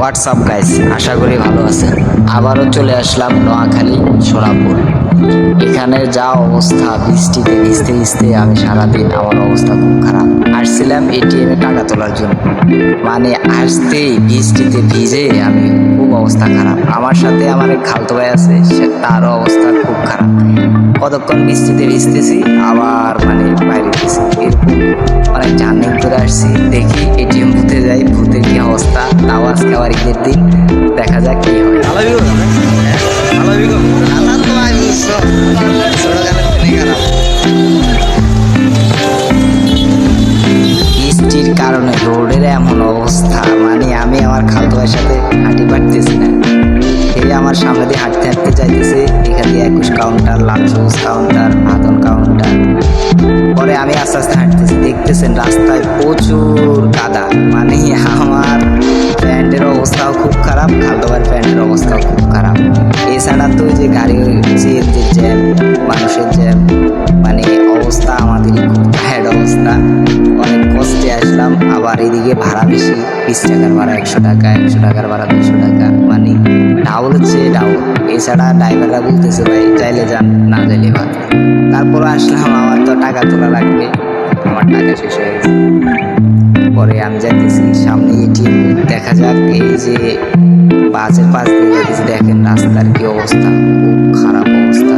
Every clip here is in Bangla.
হোয়াটসঅ্যাপ গাইস আশা করি ভালো আছেন। আবারও চলে আসলাম নোয়াখালী সোনাপুর এখানে যা অবস্থা, বৃষ্টিতে ভিজতে ভিজতে আমি সারাদিন আমার অবস্থা খুব খারাপ। আসছিলাম এটিএমে টাকা তোলার জন্য। মানে আসতেই বৃষ্টিতে ভিজে আমি খুব অবস্থা খারাপ। আমার সাথে আমার এক খালতো ভাই আছে, সে তারও অবস্থা খুব খারাপ। কতক্ষণ বৃষ্টিতে ভিজতেছি, আবার মানে বাইরে এরকম অনেক জার্নি করে আসছি, দেখি আজকে আবার ঈদের দিন। দেখা যাক কি হয়। বৃষ্টির কারণে রোডের এমন অবস্থা। মানে আমি আমার খালতো ভাইয়ের সাথে হাঁটি পারতেছি না। এই আমার সামনে দিয়ে হাঁটতে হাঁটতে যাইতেছে। এখানে একুশ কাউন্টার লাল সবুজ কাউন্টার ভাদন কাউন্টার। পরে আমি আস্তে আস্তে হাঁটতেছি। দেখতেছেন রাস্তায় প্রচুর কাদা মানে আমার অবস্থাও খুব খারাপ ভাইয়ের প্যান্টের অবস্থাও খুব খারাপ। এছাড়া তো যে গাড়ি সিএনজির জ্যাম, মানুষের জ্যাম মানে অবস্থা আমাদের খুব ব্যাড অবস্থা। অনেক কষ্টে আসলাম, আবার এদিকে ভাড়া বেশি, বিশ টাকার ভাড়া একশো টাকা, একশো টাকার ভাড়া দুশো টাকা মানে ডাবল হচ্ছে ডাউল এছাড়া ড্রাইভাররা বলতেছে, ভাই চাইলে যান, না চাইলে ভাত তারপর আসলাম, আমার তো টাকা তোলা লাগবে, আমার টাকা শেষ হয়ে গেছে। পরে আমি যাইতেছি, সামনে এটিএম দেখা যাক, এই যে বাসের পাশ দিয়ে যাইতেছি, দেখেন রাস্তার কি অবস্থা খারাপ অবস্থা।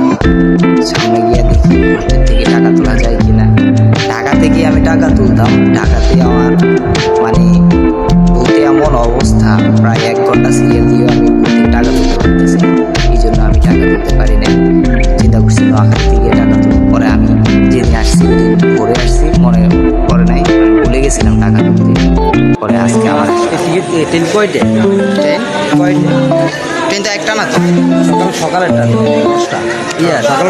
সামনে গিয়ে দেখি ভোটের থেকে টাকা তোলা যায় কিনা। ঢাকা থেকে আমি টাকা তুলতাম, ঢাকাতে আমার মানে ভূতে এমন অবস্থা, প্রায় এক ঘণ্টা সিরিয়াল দিয়ে আমি টাকা তুলতে পারতেছি এই জন্য আমি টাকা তুলতে পারি ট্রেন কয়টে ট্রেন ট্রেন তো একটা না সকাল সকালে দশটা। ইয়া সকাল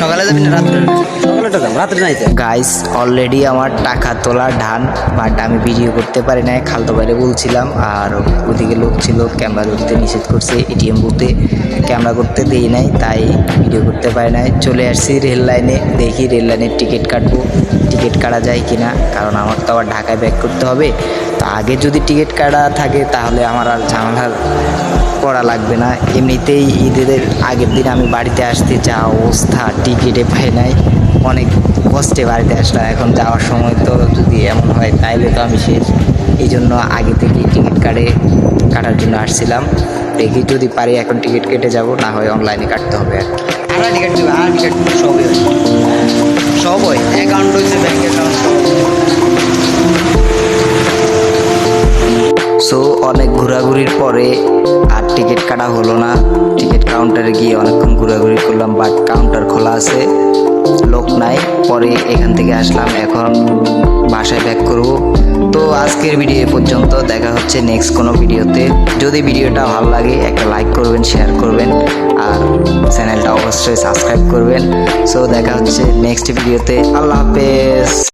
সকালে যাবি না রাত্রে? সকালেটা রাত্রে নাই গাইস অলরেডি আমার টাকা তোলা ডান বাট আমি ভিডিও করতে পারি নাই। খালতো বাইরে বলছিলাম আর ওদিকে লোক ছিল ক্যামেরা ধরতে নিষেধ করছে এটিএম বুথে ক্যামেরা করতে। দেই নাই তাই ভিডিও করতে পারি নাই। চলে আসছি রেল লাইনে দেখি রেল লাইনের টিকিট কাটবো। টিকিট কাটা যায় কিনা কারণ আমার তো আবার ঢাকায় ব্যাক করতে হবে। তো আগে যদি টিকিট কাটা থাকে তাহলে আমার আর ঝামেলার পড়া লাগবে না। এমনিতেই ঈদের আগের দিন আমি বাড়িতে আসতে যা অবস্থা টিকিটে পাই নাই। অনেক কষ্টে বাড়িতে আসলাম এখন যাওয়ার সময় তো যদি এমন হয় তাইলে তো আমি শেষ। এই জন্য আগে থেকে টিকিট কাটে কাটার জন্য আসছিলাম। দেখি যদি পারি এখন টিকিট কেটে যাব না হয় অনলাইনে কাটতে হবে আর সবই অ্যাকাউন্ট হয়েছে ব্যাংক অ্যাকাউন্ট সো অনেক ঘোরাঘুরির পরে টিকিট কাটা হলো না। টিকিট কাউন্টারে গিয়ে অনেকক্ষণ ঘোরাঘুরি করলাম বাট কাউন্টার খোলা আছে। লোক নাই। পরে এখান থেকে আসলাম। এখন বাসায় ব্যাক করব। তো আজকের ভিডিও পর্যন্ত দেখা হচ্ছে নেক্সট কোনো ভিডিওতে যদি ভিডিওটা ভালো লাগে, একটা লাইক করবেন শেয়ার করবেন, আর চ্যানেলটা অবশ্যই সাবস্ক্রাইব করবেন। সো দেখা হচ্ছে নেক্সট ভিডিওতে আল্লাহ হাফেজ।